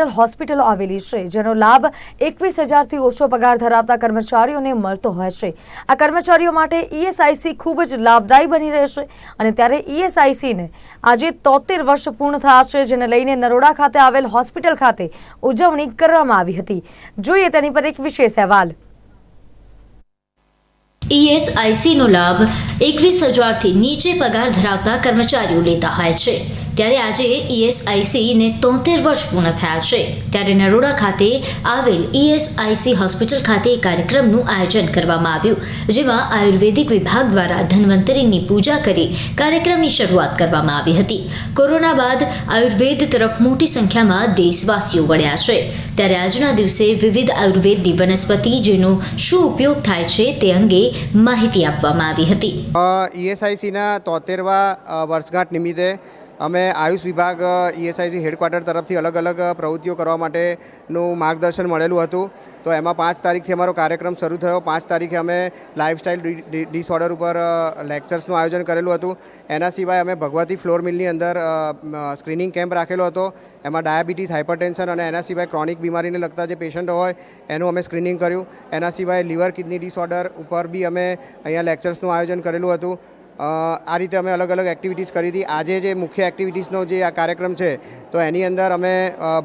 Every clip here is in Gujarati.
જનરલ હોસ્પિટલો આવેલી છે, જેનો લાભ એકવીસ હજારથી ઓછો પગાર ધરાવતા કર્મચારીઓને મળતો હોય આ કર્મચારીઓ માટે ઈએસઆઈસી ખૂબ જ લાભદાયી બની રહેશે અને ત્યારે ઈએસઆઈસીને આજે તોતેર વર્ષ પૂર્ણ છે, જેને લઈને નરોડા ખાતે આવેલ હોસ્પિટલ ખાતે ઉજવણી કરવામાં આવી હતી. જોઈએ તેની પર એક વિશેષ અહેવાલ. ઈએસઆઈસીનો લાભ એકવીસ હજારથી નીચે પગાર ધરાવતા કર્મચારીઓ લેતા હોય છે. ત્યારે આજે ઈએસઆઈસીને તોતેર વર્ષ પૂર્ણ થયા છે. ત્યારે નરોડા ખાતે આવેલ ઈએસઆઈસી હોસ્પિટલ ખાતે કાર્યક્રમનું આયોજન કરવામાં આવ્યું, જેમાં આયુર્વેદિક વિભાગ દ્વારા ધન્વંતરીની પૂજા કરી કાર્યક્રમની શરૂઆત કરવામાં આવી હતી. કોરોના બાદ આયુર્વેદ તરફ મોટી સંખ્યામાં દેશવાસીઓ વળ્યા છે. ત્યારે આજના દિવસે વિવિધ આયુર્વેદની વનસ્પતિ જેનો શું ઉપયોગ થાય છે તે અંગે માહિતી આપવામાં આવી હતી. ઈએસઆઈસીના તોતેરવા વર્ષગાંઠ નિમિત્તે અમે આયુષ વિભાગ ઈએસઆઈસી હેડક્વાર્ટર તરફથી અલગ અલગ પ્રવૃત્તિઓ કરવા માટેનું માર્ગદર્શન મળેલું હતું. તો એમાં પાંચ તારીખથી અમારો કાર્યક્રમ શરૂ થયો. પાંચ તારીખે અમે લાઇફસ્ટાઇલ ડિસઓર્ડર ઉપર લેક્ચર્સનું આયોજન કરેલું હતું. એના સિવાય અમે ભગવતી ફ્લોર મિલની અંદર સ્ક્રીનિંગ કેમ્પ રાખેલો હતો. એમાં ડાયાબિટીસ, હાઇપરટેન્શન અને એના સિવાય ક્રોનિક બીમારીને લગતા જે પેશન્ટ હોય, એનું અમે સ્ક્રીનિંગ કર્યું. એના સિવાય લીવર કિડની ડિસઓર્ડર ઉપર બી અમે અહીંયા લેક્ચર્સનું આયોજન કરેલું હતું. આ રીતે અમે અલગ અલગ એક્ટિવિટીઝ કરી હતી. આજે જે મુખ્ય એક્ટિવિટીઝનો જે આ કાર્યક્રમ છે, તો એની અંદર અમે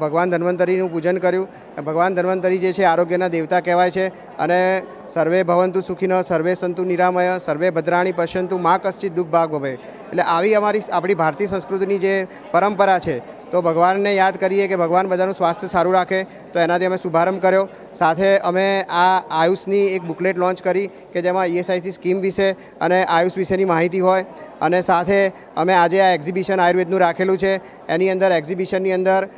ભગવાન ધન્વંતરીનું પૂજન કર્યું. ભગવાન ધન્વંતરી જે છે, આરોગ્યના દેવતા કહેવાય છે. અને સર્વે ભવંતુ સુખીનો, સર્વે સંતુ નિરામય, સર્વે ભદ્રાણી પશ્યંતુ, મા કશ્ચિત દુઃખ ભાગ ભવે. એટલે આવી અમારી આપણી ભારતીય સંસ્કૃતિની જે પરંપરા છે, તો ભગવાનને યાદ કરીએ કે ભગવાન બધાનું સ્વાસ્થ્ય સારું રાખે, તો એનાથી અમે શુભારંભ કર્યો. સાથે અમે આ આયુષની એક બુકલેટ લોન્ચ કરી, કે જેમાં ઈએસઆઈસી સ્કીમ વિશે અને આયુષ વિશેની માહિતી હોય. અને સાથે અમે આજે આ એક્ઝિબિશન આયુર્વેદનું રાખેલું છે. એની અંદર, એક્ઝિબિશનની અંદર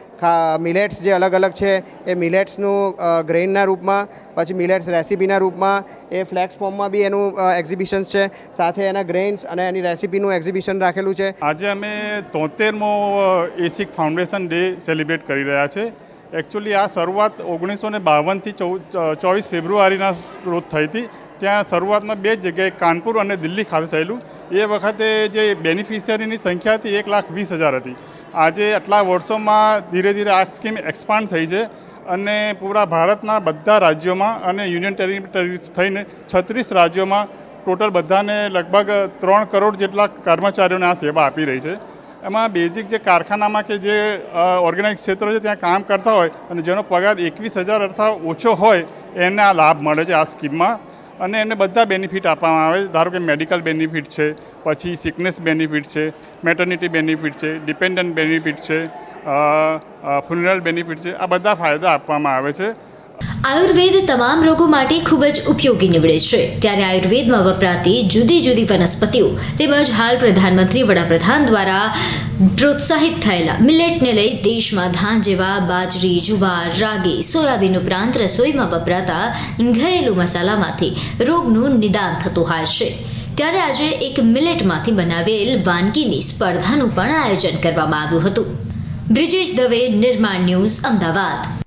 મિલેટ્સ જે અલગ અલગ છે, એ મિલેટ્સનું ગ્રેઇનના રૂપમાં, પછી મિલેટ્સ રેસીપીના રૂપમાં, એ ફ્લેક્સ ફોર્મમાં બી એનું એક્ઝિબિશન્સ છે. સાથે એના ગ્રેઇન્સ અને એની રેસીપીનું એક્ઝિબિશન રાખેલું છે. આજે અમે તોતેરમો એસિક ફાઉન્ડેશન ડે સેલિબ્રેટ કરી રહ્યા છે. એકચ્યુઅલી આ શરૂઆત ઓગણીસો ને બાવનથી ચોવીસ ફેબ્રુઆરીના રોજ થઈ હતી. ત્યાં શરૂઆતમાં બે જગ્યાએ કાનપુર અને દિલ્હી ખાતે થયેલું. એ વખતે જે બેનિફિશિયરીની સંખ્યા હતી, એક લાખ વીસ હજાર હતી. આજે આટલા વર્ષોમાં ધીરે ધીરે આ સ્કીમ એક્સપાન્ડ થઈ છે અને પૂરા ભારતના બધા રાજ્યોમાં અને યુનિયન ટેરિટરી થઈને છત્રીસ રાજ્યોમાં ટોટલ બધાને લગભગ ત્રણ કરોડ જેટલા કર્મચારીઓને આ સેવા આપી રહી છે. એમાં બેઝિક જે કારખાનામાં કે જે ઓર્ગેનાઇઝ ક્ષેત્રો છે ત્યાં કામ કરતા હોય અને જેનો પગાર એકવીસ હજાર અથવા ઓછો હોય, એને આ લાભ મળે છે આ સ્કીમમાં. અને એને બધા બેનિફિટ આપવામાં આવે. ધારો કે મેડિકલ બેનિફિટ છે, પછી સિકનેસ બેનિફિટ છે મેટર્નિટી બેનિફિટ છે ડિપેન્ડન્ટ બેનિફિટ છે ફ્યુનરલ બેનિફિટ છે, આ બધા ફાયદા આપવામાં આવે છે. આયુર્વેદ તમામ રોગો માટે ખૂબ જ ઉપયોગી નીવડે છે. ત્યારે આયુર્વેદમાં વપરાતી જુદી જુદી વનસ્પતિઓ તેમજ હાલ પ્રધાનમંત્રી, વડાપ્રધાન દ્વારા પ્રોત્સાહિત થયેલા. મિલેટને લઈ દેશમાં ધાન જેવા બાજરી, જુવાર, રાગી, સોયાબીન ઉપરાંત રસોઈમાં વપરાતા ઘરેલું મસાલામાંથી રોગનું નિદાન થતું હોય છે. ત્યારે આજે એક મિલેટમાંથી બનાવેલ વાનગીની સ્પર્ધાનું પણ આયોજન કરવામાં આવ્યું હતું. બ્રિજેશ દવે, નિર્માણ ન્યૂઝ, અમદાવાદ.